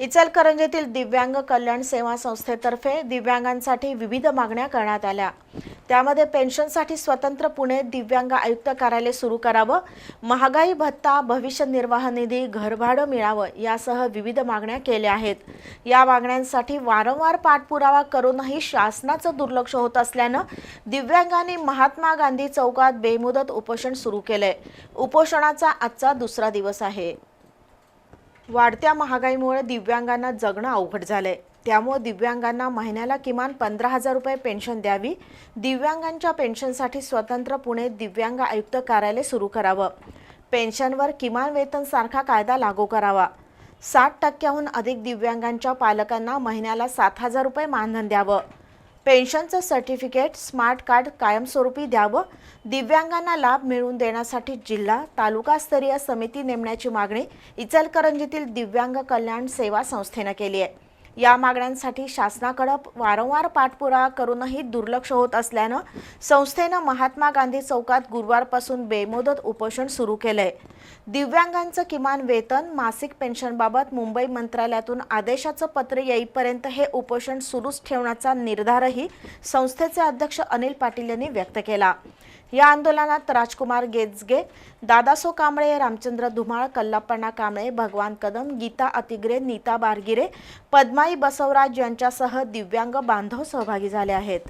इचलकरंजीतील दिव्यांग कल्याण सेवा संस्थेतर्फे दिव्यांगांसाठी विविध मागण्या करण्यात आल्या. त्यामध्ये पेन्शनसाठी स्वतंत्र पुणे दिव्यांग आयुक्त कार्यालय सुरू करावं महागाई भत्ता भविष्य निर्वाह निधी घरभाडं मिळावं यासह विविध मागण्या केल्या आहेत. या मागण्यांसाठी वारंवार पाठपुरावा करूनही शासनाचं दुर्लक्ष होत असल्यानं दिव्यांगांनी महात्मा गांधी चौकात बेमुदत उपोषण सुरू केलंय. उपोषणाचा आजचा दुसरा दिवस आहे. वाढत्या महागाईमुळे दिव्यांगांना जगणं अवघड झालंय. त्यामुळे दिव्यांगांना महिन्याला किमान पंधरा हजार रुपये पेन्शन द्यावी. दिव्यांगांच्या पेन्शनसाठी स्वतंत्र पुणे दिव्यांग आयुक्त कार्यालय सुरू करावं. पेन्शनवर किमान वेतन सारखा कायदा लागू करावा. साठ टक्क्याहून अधिक दिव्यांगांच्या पालकांना महिन्याला सात हजार रुपये मानधन द्यावं. पेन्शनचं सर्टिफिकेट स्मार्ट कार्ड कायमस्वरूपी द्यावं दिव्यांगांना लाभ मिळवून देण्यासाठी जिल्हा तालुकास्तरीय समिती नेमण्याची मागणी इचलकरंजीतील दिव्यांग कल्याण सेवा संस्थेनं केली आहे. या मागण्यांसाठी शासनाकडे वारंवार पाठपुरावा करूनही दुर्लक्ष होत असल्यानं संस्थेनं महात्मा गांधी चौकात गुरुवारपासून बेमुदत उपोषण सुरू केलंय. दिव्यांगांचं किमान वेतन मासिक पेन्शनबाबत मुंबई मंत्रालयातून आदेशाचं पत्र येईपर्यंत हे उपोषण सुरूच ठेवण्याचा निर्धारही संस्थेचे अध्यक्ष अनिल पाटील यांनी व्यक्त केला. या आंदोलनात राजकुमार गेजगे दादासो कांबळे रामचंद्र धुमाळ कल्लाप्पण्णा कांबळे भगवान कदम गीता अतिग्रे नीता बारगिरे पद्माई बसवराज यांच्यासह दिव्यांग बांधव सहभागी झाले आहेत.